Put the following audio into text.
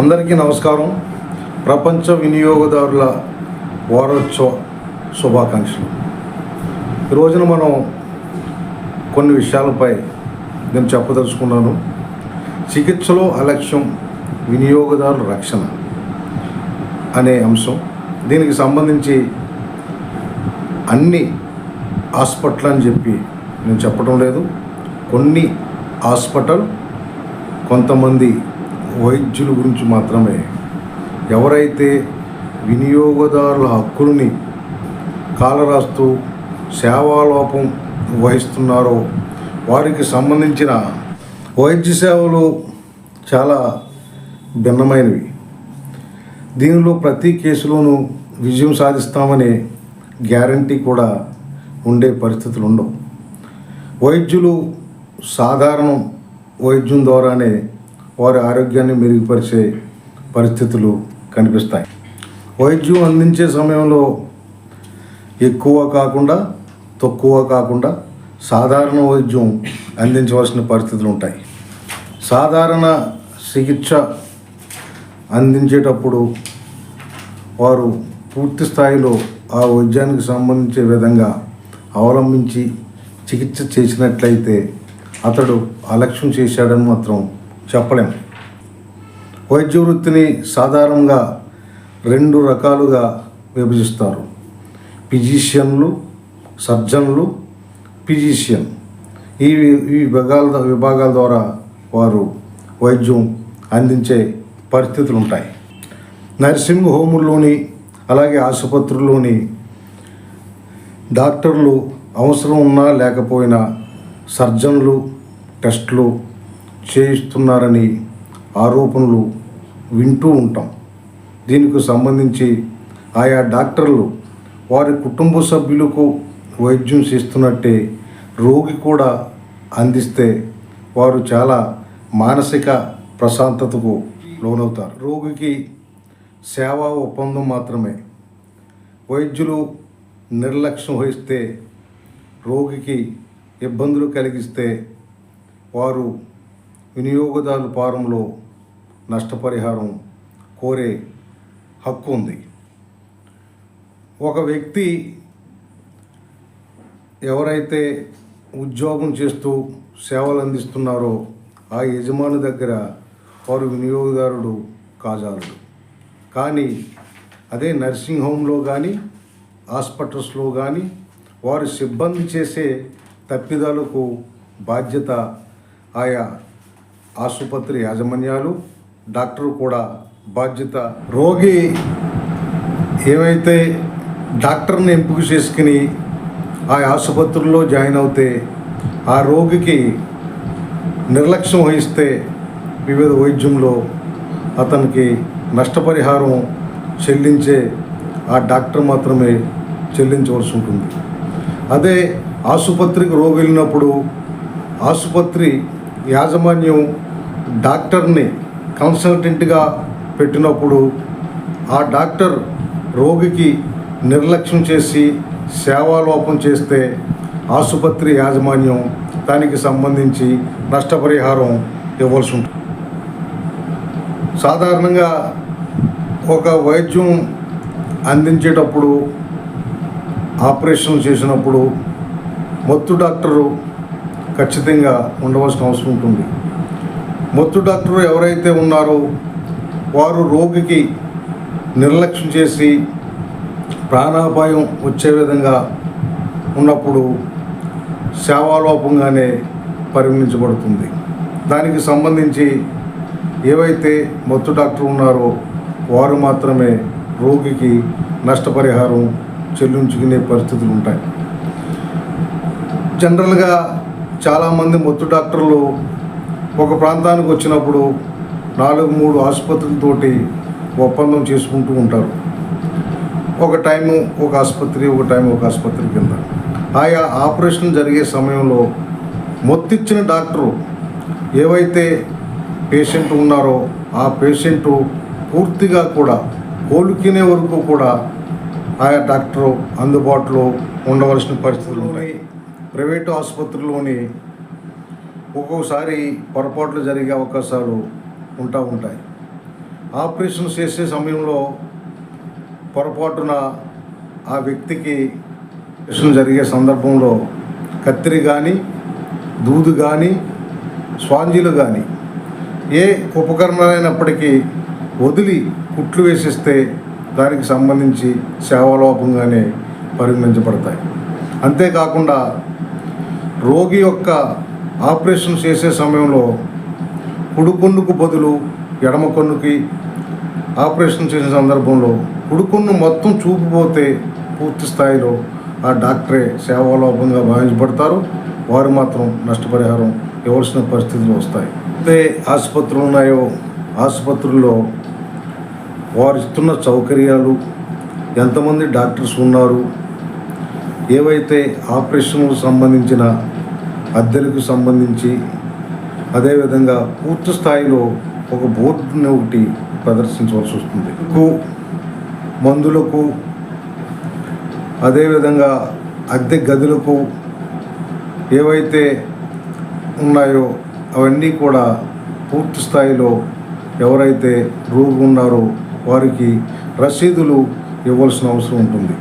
అందరికీ నమస్కారం. ప్రపంచ వినియోగదారుల వారోత్సవ శుభాకాంక్షలు. ఈ రోజున మనం కొన్ని విషయాలపై నేను చెప్పదలుచుకున్నాను. చికిత్సలో అలక్ష్యం వినియోగదారుల రక్షణ అనే అంశం. దీనికి సంబంధించి అన్ని హాస్పిటల్ అని చెప్పి నేను చెప్పడం లేదు. కొన్ని హాస్పిటల్ కొంతమంది వైద్యుల గురించి మాత్రమే. ఎవరైతే వినియోగదారుల హక్కుల్ని కాలరాస్తూ సేవాలోపం వహిస్తున్నారో వారికి సంబంధించిన వైద్య సేవలు చాలా భిన్నమైనవి. దీనిలో ప్రతి కేసులోనూ విజయం సాధిస్తామనే గ్యారంటీ కూడా ఉండే పరిస్థితులు ఉండవు. వైద్యులు సాధారణం వైద్యం ద్వారానే వారి ఆరోగ్యాన్ని మెరుగుపరిచే పరిస్థితులు కనిపిస్తాయి. వైద్యం అందించే సమయంలో ఎక్కువ కాకుండా తక్కువ కాకుండా సాధారణ వైద్యం అందించవలసిన పరిస్థితులు ఉంటాయి. సాధారణ చికిత్స అందించేటప్పుడు వారు పూర్తి స్థాయిలో ఆ వైద్యానికి సంబంధించే విధంగా అవలంబించి చికిత్స చేసినట్లయితే అతడు అలక్ష్యం చేశాడని మాత్రం చెప్పలేం. వైద్య వృత్తిని సాధారణంగా రెండు రకాలుగా విభజిస్తారు. ఫిజిషియన్లు సర్జన్లు ఫిజిషియన్. ఈ ఈ విభాగాల విభాగాల ద్వారా వారు వైద్యం అందించే పరిస్థితులు ఉంటాయి నర్సింగ్ హోముల్లోని అలాగే ఆసుపత్రుల్లోని డాక్టర్లు అవసరం ఉన్నా లేకపోయినా సర్జన్లు టెస్టులు చేయిస్తున్నారని ఆరోపణలు వింటూ ఉంటాం. దీనికి సంబంధించి ఆయా డాక్టర్లు వారి కుటుంబ సభ్యులకు వైద్యం చేస్తున్నట్టే రోగి కూడా అందిస్తే వారు చాలా మానసిక ప్రశాంతతకు లోనవుతారు. రోగికి సేవా ఒప్పందం మాత్రమే. వైద్యులు నిర్లక్ష్యం వహిస్తే రోగికి ఇబ్బందులు కలిగిస్తే వారు వినియోగదారుల ఫారంలో నష్టపరిహారం కోరే హక్కు ఉంది. ఒక వ్యక్తి ఎవరైతే ఉద్యోగం చేస్తూ సేవలు అందిస్తున్నారో ఆ యజమాని దగ్గర వారు వినియోగదారుడు కాజాలడు. కానీ అదే నర్సింగ్ హోమ్లో కానీ హాస్పిటల్స్లో కానీ వారు సిబ్బంది చేసే తప్పిదాలకు బాధ్యత ఆయా ఆసుపత్రి యాజమాన్యాలు డాక్టర్ కూడా బాధ్యత రోగి ఏమైతే డాక్టర్ని ఎంపిక చేసుకుని ఆ ఆసుపత్రిలో జాయిన్ అవుతే ఆ రోగికి నిర్లక్ష్యం వహిస్తే వివిధ వైద్యంలో అతనికి నష్టపరిహారం చెల్లించే ఆ డాక్టర్ మాత్రమే చెల్లించవలసి ఉంటుంది. అదే ఆసుపత్రికి రోగి వెళ్ళినప్పుడు ఆసుపత్రి యాజమాన్యం డాక్టర్ని కన్సల్టెంట్గా పెట్టినప్పుడు ఆ డాక్టర్ రోగికి నిర్లక్ష్యం చేసి సేవాలోపం చేస్తే ఆసుపత్రి యాజమాన్యం దానికి సంబంధించి నష్టపరిహారం ఇవ్వాల్సి ఉంటుంది. సాధారణంగా ఒక వైద్యం అందించేటప్పుడు ఆపరేషన్ చేసినప్పుడు మొత్తు డాక్టరు ఖచ్చితంగా ఉండవలసిన అవసరం ఉంటుంది. మత్తు డాక్టర్ ఎవరైతే ఉన్నారో వారు రోగికి నిర్లక్ష్యం చేసి ప్రాణాపాయం వచ్చే విధంగా ఉన్నప్పుడు సేవాలోపంగానే పరిగణించబడుతుంది. దానికి సంబంధించి ఏవైతే మత్తు డాక్టర్ ఉన్నారో వారు మాత్రమే రోగికి నష్టపరిహారం చెల్లించుకునే పరిస్థితులు ఉంటాయి. జనరల్గా చాలామంది మత్తు డాక్టర్లు ఒక ప్రాంతానికి వచ్చినప్పుడు నాలుగు మూడు ఆసుపత్రులతోటి ఒప్పందం చేసుకుంటూ ఉంటారు. ఒక టైము ఒక ఆసుపత్రి ఒక టైం ఒక ఆసుపత్రి కింద. ఆయా ఆపరేషన్ జరిగే సమయంలో మొత్తిచ్చిన డాక్టరు ఏవైతే పేషెంట్ ఉన్నారో ఆ పేషెంటు పూర్తిగా కూడా కోలుకునే వరకు కూడా ఆయా డాక్టరు అందుబాటులో ఉండవలసిన పరిస్థితులు ఉన్నాయి ప్రైవేటు ఆసుపత్రిలోని ఒక్కొక్కసారి పొరపాట్లు జరిగే అవకాశాలు ఉంటా ఉంటాయి. ఆపరేషన్ చేసే సమయంలో పొరపాటున ఆ వ్యక్తికి ఆపరేషన్ జరిగే సందర్భంలో కత్తిరి కానీ దూదు కానీ స్వాంజీలు కానీ ఏ ఉపకరణాలైనప్పటికీ వదిలి కుట్లు వేసిస్తే దానికి సంబంధించి సేవాలోపంగానే పరిగణించబడతాయి. అంతేకాకుండా రోగి యొక్క ఆపరేషన్ చేసే సమయంలో కుడి కన్నుకు బదులు ఎడమ కన్నుకి ఆపరేషన్ చేసే సందర్భంలో కుడి కన్ను మొత్తం చూపుపోతే పూర్తి స్థాయిలో ఆ డాక్టరే సేవాలోపంగా భావించబడతారు. వారు మాత్రం నష్టపరిహారం ఇవ్వాల్సిన పరిస్థితులు వస్తాయి. ఏ ఆసుపత్రులు ఉన్నాయో? ఆసుపత్రుల్లో వారు ఇస్తున్న సౌకర్యాలు ఎంతమంది డాక్టర్స్ ఉన్నారు? ఏవైతే ఆపరేషన్లకు సంబంధించిన అద్దెలకు సంబంధించి అదేవిధంగా పూర్తి స్థాయిలో ఒక బోర్డుని ఒకటి ప్రదర్శించవలసి వస్తుంది. కు మందులకు అదేవిధంగా అద్దె గదులకు ఏవైతే ఉన్నాయో అవన్నీ కూడా పూర్తి స్థాయిలో ఎవరైతే రోగి ఉన్నారో వారికి రసీదులు ఇవ్వాల్సిన అవసరం ఉంటుంది.